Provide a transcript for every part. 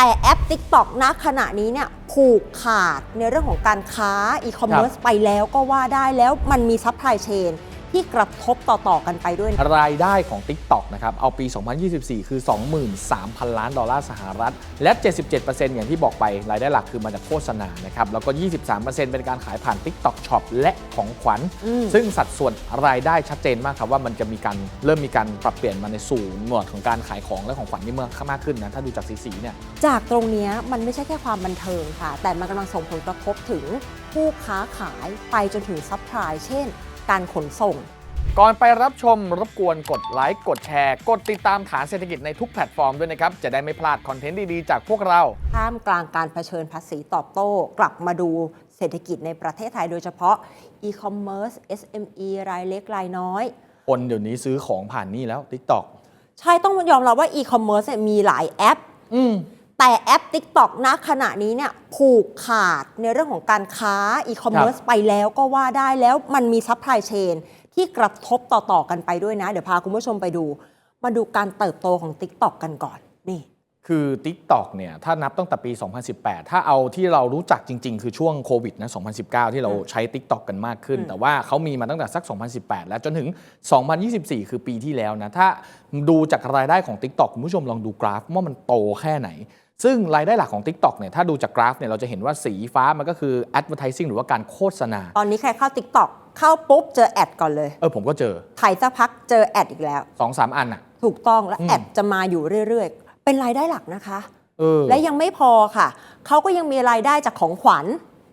แต่แอป TikTok ณขณะนี้เนี่ยผูกขาดในเรื่องของการค้าอีคอมเมิร์ซไปแล้วก็ว่าได้แล้วมันมีซัพพลายเชน ที่กระทบต่อ ๆ กันไปด้วย รายได้ของ TikTok นะครับ เอาปี 2024 คือ 23,000 ล้านดอลลาร์สหรัฐ และ 77%อย่างที่บอกไป รายได้หลักคือมาจากโฆษณานะครับ แล้วก็ 23%เป็นการขายผ่าน TikTok Shop และของขวัญอืมซึ่งสัดส่วนรายได้ชัดเจนมากครับ ว่ามันจะมีการเริ่มมีการปรับเปลี่ยนมาในสู่หมวดของการขายของและของขวัญที่เมื่อมากขึ้นนะ ถ้าดูจากสีสีๆเนี่ย จากตรงเนี้ยมันไม่ใช่แค่ความบันเทิงค่ะ แต่มันกำลังส่งผลกระทบถึงผู้ค้าขายไปจนถึงซัพพลายเช่น การขนส่ง ก่อนไปรับชมรบกวนกดไลค์กดแชร์ กดติดตามฐานเศรษฐกิจในทุกแพลตฟอร์มด้วยนะครับ จะได้ไม่พลาดคอนเทนต์ดีๆ จากพวกเรา ท่ามกลางการเผชิญภาษีตอบโต้ กลับมาดูเศรษฐกิจในประเทศไทยโดยเฉพาะ e-commerce SME รายเล็กรายน้อย คนเดี๋ยวนี้ซื้อของผ่านนี่แล้ว TikTok ใช่ต้องยอมรับว่า e-commerce เนี่ยมีหลายแอป อืม แต่แอป TikTok ณขณะนี้เนี่ยผูกขาดในเรื่องของการค้า e-commerce ไปแล้วก็ว่าได้แล้วมันมีซัพพลายเชนที่กระทบต่อ ๆ กันไปด้วยนะ เดี๋ยวพาคุณผู้ชมไปดู มาดูการเติบโตของ TikTok กันก่อนนี่คือ TikTok เนี่ยถ้านับตั้งแต่ปี 2018 ถ้าเอาที่เรารู้จักจริง ๆ คือช่วงโควิดนะ 2019 ที่เราใช้ TikTok กันมากขึ้นอืมแต่ว่าเขามีมาตั้งแต่สัก 2018 แล้วจนถึง 2024 คือปีที่แล้วนะ ถ้าดูจากรายได้ของ TikTok คุณผู้ชมลองดูกราฟว่ามันโตแค่ไหน ซึ่งรายได้หลักของ TikTok เนี่ยถ้าดูจากกราฟเนี่ยเราจะเห็นว่าสีฟ้ามันก็คือ advertising หรือว่าการโฆษณา ตอนนี้ใครเข้า TikTok เข้าปุ๊บเจอแอดก่อนเลยเออผมก็เจอถ่ายสักพักเจอแอดอีกแล้ว2-3อันอะ ถูกต้องและอืม แอดจะมาอยู่เรื่อย ๆ เป็นรายได้หลักนะคะ เออและยังไม่พอค่ะ เขาก็ยังมีรายได้จากของขวัญ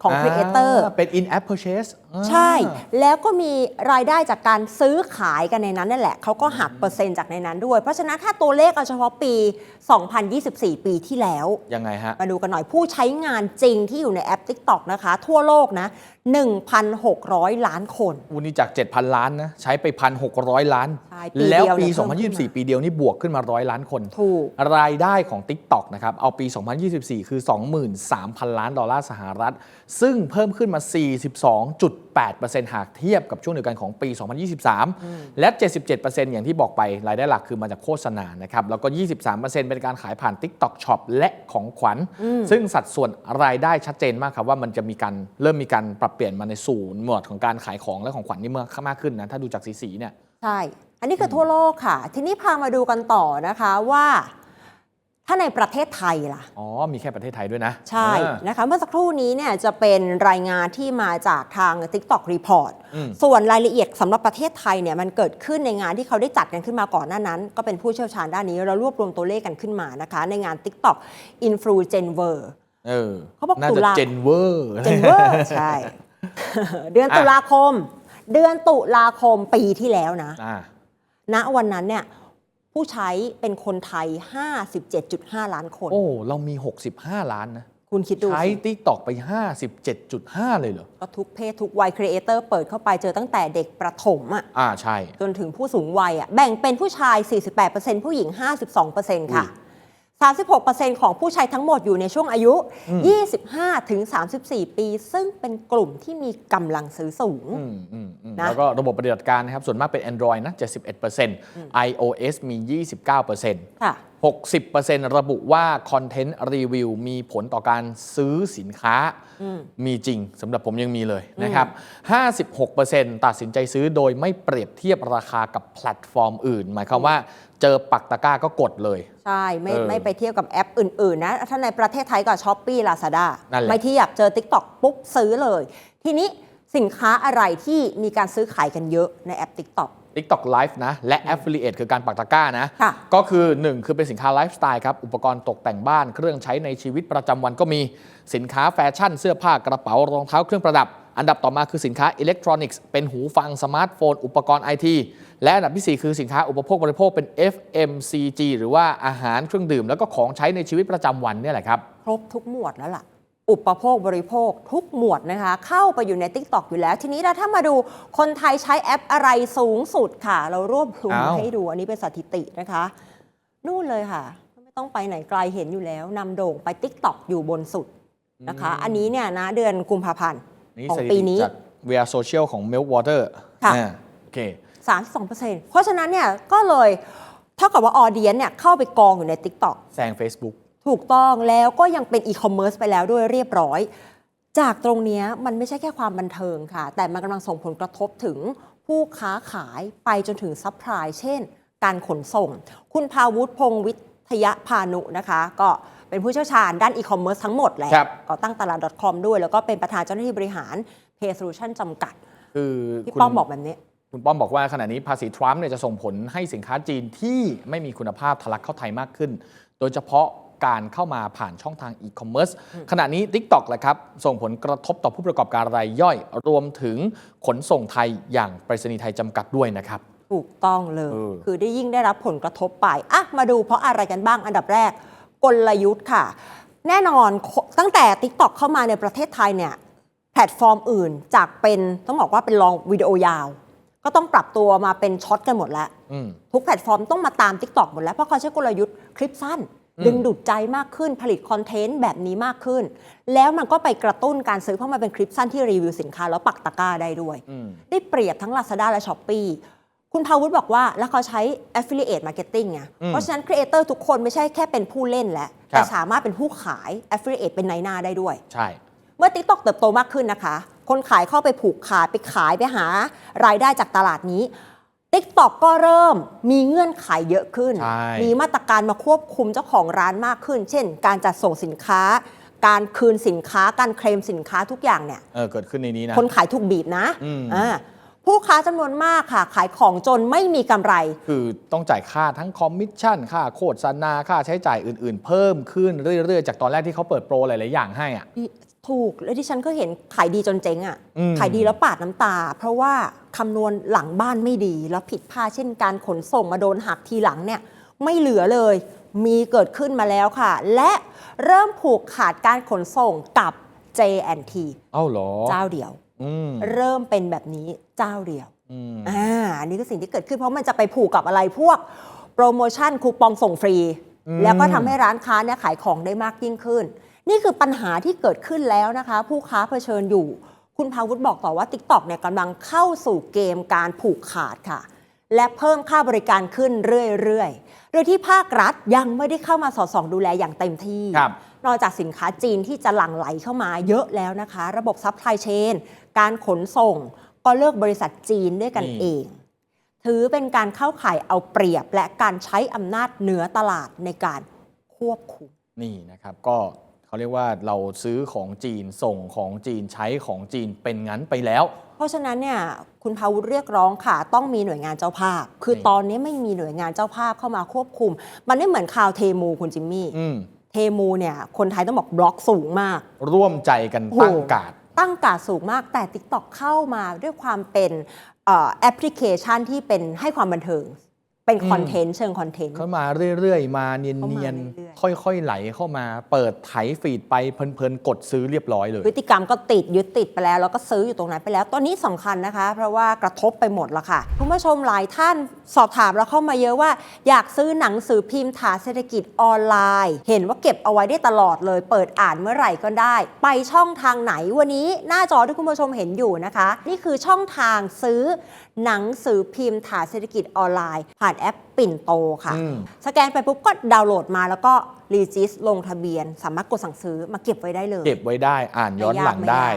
ของครีเอเตอร์าเป็น in app purchase อ่า ใช่ แล้วก็มีรายได้จากการซื้อขายกันในนั้นนั่นแหละเขาก็หักเปอร์เซ็นต์จากในนั้นด้วย เพราะฉะนั้นถ้าตัวเลขเอาเฉพาะปี 2024 ปีที่แล้ว ยังไงฮะ มาดูกันหน่อยผู้ใช้งานจริงที่อยู่ในแอป TikTok นะคะ ทั่วโลกนะ 1,600 ล้านคน อูนี่จาก 7,000 ล้านนะใช้ไป 1,600 ล้าน ใช่ปีแล้วเดียวปี เนี่ยเพิ่มขึ้นมา 2024 ปีเดียวนี่บวกขึ้นมาร้อยล้านคน ถูก รายได้ของ TikTok นะครับ เอาปี 2024 คือ 23,000 ล้านดอลลาร์สหรัฐ ซึ่งเพิ่มขึ้นมา 42.8%หากเทียบกับช่วงเดียวกันของปี 2023 และ 77%อย่างที่บอกไปรายได้หลักคือมาจากโฆษณานะครับแล้วก็ 23%เป็นการขายผ่าน TikTok Shop และของขวัญ ซึ่งสัดส่วนรายได้ชัดเจนมากครับว่ามันจะมีการเริ่มมีการปรับเปลี่ยนมาในสู่หมวดของการขายของและของขวัญที่เมื่อมากขึ้นนะถ้าดูจากสีสีๆเนี่ยใช่ อันนี้คือทั่วโลกค่ะ ทีนี้พามาดูกันต่อนะคะว่า ถ้าในประเทศไทยล่ะ อ๋อ มีแค่ประเทศไทยด้วยนะ ใช่อ่านะคะ เมื่อสักครู่นี้เนี่ยจะเป็นรายงานที่มาจากทาง TikTok Report อืมส่วนรายละเอียดสำหรับประเทศไทยเนี่ยมันเกิดขึ้นในงานที่เขาได้จัดกันขึ้นมาก่อนหน้านั้น ก็เป็นผู้เชี่ยวชาญด้านนี้ เรารวบรวมตัวเลขกันขึ้นมานะคะ ในงาน TikTok Influencer เออเขาบอกน่าตุจะลาเจนเวอร์เจนเวอร์ใช่ เดือนตุลาคม เดือนตุลาคมปีที่แล้วนะอ่าณวันนั้นเนี่ย ผู้ใช้เป็นคนไทย 57.5 ล้านคน โอ้ เรามี 65 ล้านนะ คุณคิดดูใช้สิติ๊กตอกไป 57.5 เลยเหรอ ก็ทุกเพศทุกวัยครีเอเตอร์เปิดเข้าไปเจอตั้งแต่เด็กประถมอะอ่าใช่ จนถึงผู้สูงวัยอะแบ่งเป็นผู้ชาย 48%ผู้หญิง 52%ค่ะ 36%ของผู้ใช้ทั้งหมดอยู่ในช่วงอายุ 25ถึง34 ปี ซึ่งเป็นกลุ่มที่มีกำลังซื้อสูงอืมอืมอืมนะแล้วก็ระบบปฏิบัติการนะครับ ส่วนมากเป็น Android นะ 71% iOS มี 29%ค่ะ 60%ระบุว่าคอนเทนต์รีวิวมีผลต่อการซื้อสินค้ามีจริงสำหรับผมยังมีเลยนะครับ 56%ตัดสินใจซื้อโดยไม่เปรียบเทียบราคากับแพลตฟอร์มอื่น หมายความว่าเจอปักตะกร้าก็กดเลย ใช่ ไม่เออไม่ไปเทียบกับแอปอื่น ๆ นะ ถ้าในประเทศไทยก็ช้อปปี้ลาซาด้านั่นแหละไม่เทียบเจอ TikTok ปุ๊บซื้อเลย ทีนี้ สินค้าอะไรที่มีการซื้อขายกันเยอะในแอป TikTok TikTok Live นะ และ Affiliate คือการปักตะกร้านะ ค่ะก็คือ 1 คือเป็นสินค้าไลฟ์สไตล์ครับ อุปกรณ์ตกแต่งบ้านเครื่องใช้ในชีวิตประจำวันก็มีสินค้าแฟชั่น เสื้อผ้ากระเป๋ารองเท้าเครื่องประดับ อันดับต่อมาคือสินค้าอิเล็กทรอนิกส์เป็นหูฟังสมาร์ทโฟน อุปกรณ์ไอทีและอันดับที่ 4 คือสินค้าอุปโภคบริโภคเป็น FMCG หรือว่าอาหารเครื่องดื่ม แล้วก็ของใช้ในชีวิตประจำวันเนี่ยแหละครับ ครบทุกหมวดแล้วล่ะ อุปโภคบริโภคทุกหมวดนะคะ เข้าไปอยู่ใน TikTok อยู่แล้ว ทีนี้เราถ้ามาดูคนไทยใช้แอปอะไรสูงสุดค่ะ เรารวบรวมอ้าวให้ดูอันนี้เป็นสถิตินะคะ นู่นเลยค่ะ ไม่ต้องไปไหนไกลเห็นอยู่แล้วนำโด่งไป TikTok อยู่บนสุดนะคะ อันนี้เนี่ยนะเดือนกุมภาพันธ์นี่ของสถิปีตินี้จาก Via Social ของ Milkwater ค่ะอ่าโอเค32%เพราะฉะนั้นเนี่ยก็เลยเท่ากับว่าออเดียนเนี่ยเข้าไปกองอยู่ใน TikTok แซง Facebook ถูกต้องแล้วก็ยังเป็นอีคอมเมิร์ซไปแล้วด้วยเรียบร้อย จากตรงเนี้ยมันไม่ใช่แค่ความบันเทิงค่ะ แต่มันกำลังส่งผลกระทบถึงผู้ค้าขายไปจนถึงซัพพลายเช่น การขนส่ง คุณพาวุฒิพงศ์วิทยพานุนะคะ ก็เป็นผู้เชี่ยวชาญด้านอีคอมเมิร์ซทั้งหมดแหละครับก็ตั้งตลาด .com ด้วย แล้วก็เป็นประธานเจ้าหน้าที่บริหาร Pay Solution จำกัด คือพี่คุณป้อมบอกแบบนี้คุณป้อมบอกว่าขณะนี้ภาษีทรัมป์เนี่ยจะส่งผลให้สินค้าจีนที่ไม่มีคุณภาพทะลักเข้าไทยมากขึ้น โดยเฉพาะ การเข้ามาผ่านช่องทางอีคอมเมิร์ซขณะนี้ TikTok แหละครับส่งผลกระทบต่อผู้ประกอบการรายย่อย รวมถึงขนส่งไทยอย่างไปรษณีย์ไทยจำกัดด้วยนะครับ ถูกต้องเลย เออ คือได้ยิ่งได้รับผลกระทบไปอะมาดูเพราะอะไรกันบ้างอันดับแรก กลยุทธ์ค่ะ แน่นอนตั้งแต่ TikTok เข้ามาในประเทศไทยเนี่ยแพลตฟอร์มอื่นจากเป็นต้องบอกว่าเป็นลองวิดีโอยาว ก็ต้องปรับตัวมาเป็นช็อตกันหมดแล้ว อืม ทุกแพลตฟอร์มต้องมาตาม TikTok หมดแล้ว เพราะเขาใช้กลยุทธ์คลิปสั้นอืม ดึงดูดใจมากขึ้นผลิตคอนเทนต์แบบนี้มากขึ้น แล้วมันก็ไปกระตุ้นการซื้อเพราะมันเป็นคลิปสั้นที่รีวิวสินค้าแล้วปักตะกร้าได้ด้วยอืมได้เปรียบทั้ง Lazada และ s h o p e e คุณพาวุฒิบอกว่าแล้วเขาใช้ affiliate marketing ไงอืมเพราะฉะนั้นครีเอเตอร์ทุกคนไม่ใช่แค่เป็นผู้เล่นแล้วครับแต่สามารถเป็นผู้ขาย affiliate เป็นนายหน้าได้ด้วย ใช่ เมื่อ TikTok เติบโตมากขึ้นนะคะ คนขายเข้าไปผูกขาดไปขายไปหารายได้จากตลาดนี้ TikTok ก็เริ่มมีเงื่อนไขเยอะขึ้น ใช่ มีมาตรการมาควบคุมเจ้าของร้านมากขึ้น เช่น การจัดส่งสินค้า การคืนสินค้า การเคลมสินค้าทุกอย่างเนี่ย เออเกิดขึ้นในนี้นะ คนขายถูกบีบนะอืม อ่าผู้ค้าจำนวนมากค่ะ ขายของจนไม่มีกำไร คือต้องจ่ายค่าทั้งคอมมิชชั่น ค่าโฆษณาค่าใช้จ่ายอื่น ๆ เพิ่มขึ้นเรื่อย ๆ จากตอนแรกที่เขาเปิดโปรหลาย ๆ อย่างให้อะ ถูกแล้วที่ฉันก็เห็นขายดีจนเจ๊งอะ่ะอืมขายดีแล้วปาดน้ำตา เพราะว่าคำนวณหลังบ้านไม่ดี แล้วผิดพลาดเช่นการขนส่งมาโดนหักทีหลังเนี่ย ไม่เหลือเลย มีเกิดขึ้นมาแล้วค่ะ และเริ่มผูกขาดการขนส่งกับ J&T เอ้าเหรอ เจ้าเดียวอืมเริ่มเป็นแบบนี้เจ้าเดียวอืมอ่าอันนี้คือสิ่งที่เกิดขึ้นเพราะมันจะไปผูกกับอะไรพวก โปรโมชั่นคูปองส่งฟรีอืมแล้วก็ทำให้ร้านค้าเนี่ยขายของได้มากยิ่งขึ้น นี่คือปัญหาที่เกิดขึ้นแล้วนะคะ ผู้ค้าเผชิญอยู่ คุณพาวุฒิบอกต่อว่า TikTok เนี่ยกำลังเข้าสู่เกมการผูกขาดค่ะ และเพิ่มค่าบริการขึ้นเรื่อยๆ โดยที่ภาครัฐยังไม่ได้เข้ามาสอดส่องดูแลอย่างเต็มที่ ครับ นอกจากสินค้าจีนที่จะหลั่งไหลเข้ามาเยอะแล้วนะคะ ระบบซัพพลายเชนการขนส่ง ก็เลือกบริษัทจีนด้วยกันนี่เอง ถือเป็นการเข้าข่ายเอาเปรียบและการใช้อำนาจเหนือตลาดในการควบคุม นี่นะครับ ก็ เขาเรียกว่าเราซื้อของจีนส่งของจีนใช้ของจีนเป็นงั้นไปแล้ว เพราะฉะนั้นเนี่ยคุณพาวุฒิเรียกร้องค่ะต้องมีหน่วยงานเจ้าภาพ คือนี่ตอนนี้ไม่มีหน่วยงานเจ้าภาพเข้ามาควบคุม มันไม่เหมือนข่าวเทมูคุณจิมมี่อืมเทมูเนี่ยคนไทยต้องบอกบล็อกสูงมาก ร่วมใจกันตั้งการดตั้งการดสูงมากแต่ TikTok เข้ามาด้วยความเป็นเอ่อแอปพลิเคชันที่เป็นให้ความบันเทิง เป็นอืมคอนเทนต์เชิงคอนเทนต์ เข้ามาเรื่อยๆ มาเนีเข้ามายนเรื่อยๆค่อยๆ ไหลเข้ามาเปิดไถฟีดไปเพลินๆ กดซื้อเรียบร้อยเลย พฤติกรรมก็ติดยึดติดไปแล้ว แล้วก็ซื้ออยู่ตรงนั้นไปแล้ว ตอนนี้สำคัญนะคะ เพราะว่ากระทบไปหมดแล้วค่ะคุณผู้ชมหลายท่านสอบถามเราเข้ามาเยอะว่า อยากซื้อหนังสือพิมพ์ฐานเศรษฐกิจออนไลน์ เห็นว่าเก็บเอาไว้ได้ตลอดเลย เปิดอ่านเมื่อไหร่ก็ได้ ไปช่องทางไหนวันนี้หน้าจอที่คุณผู้ชมเห็นอยู่นะคะ นี่คือช่องทางซื้อหนังสือพิมพ์ฐานเศรษฐกิจออนไลน์ผ่านแอปปิ่นโตค่ะอืมสแกนไปปุ๊บก็ดาวน์โหลดมาแล้วก็รีจิสลงทะเบียน สามารถกดสั่งซื้อมาเก็บไว้ได้เลย เก็บไว้ได้อ่านย้อนหลังได้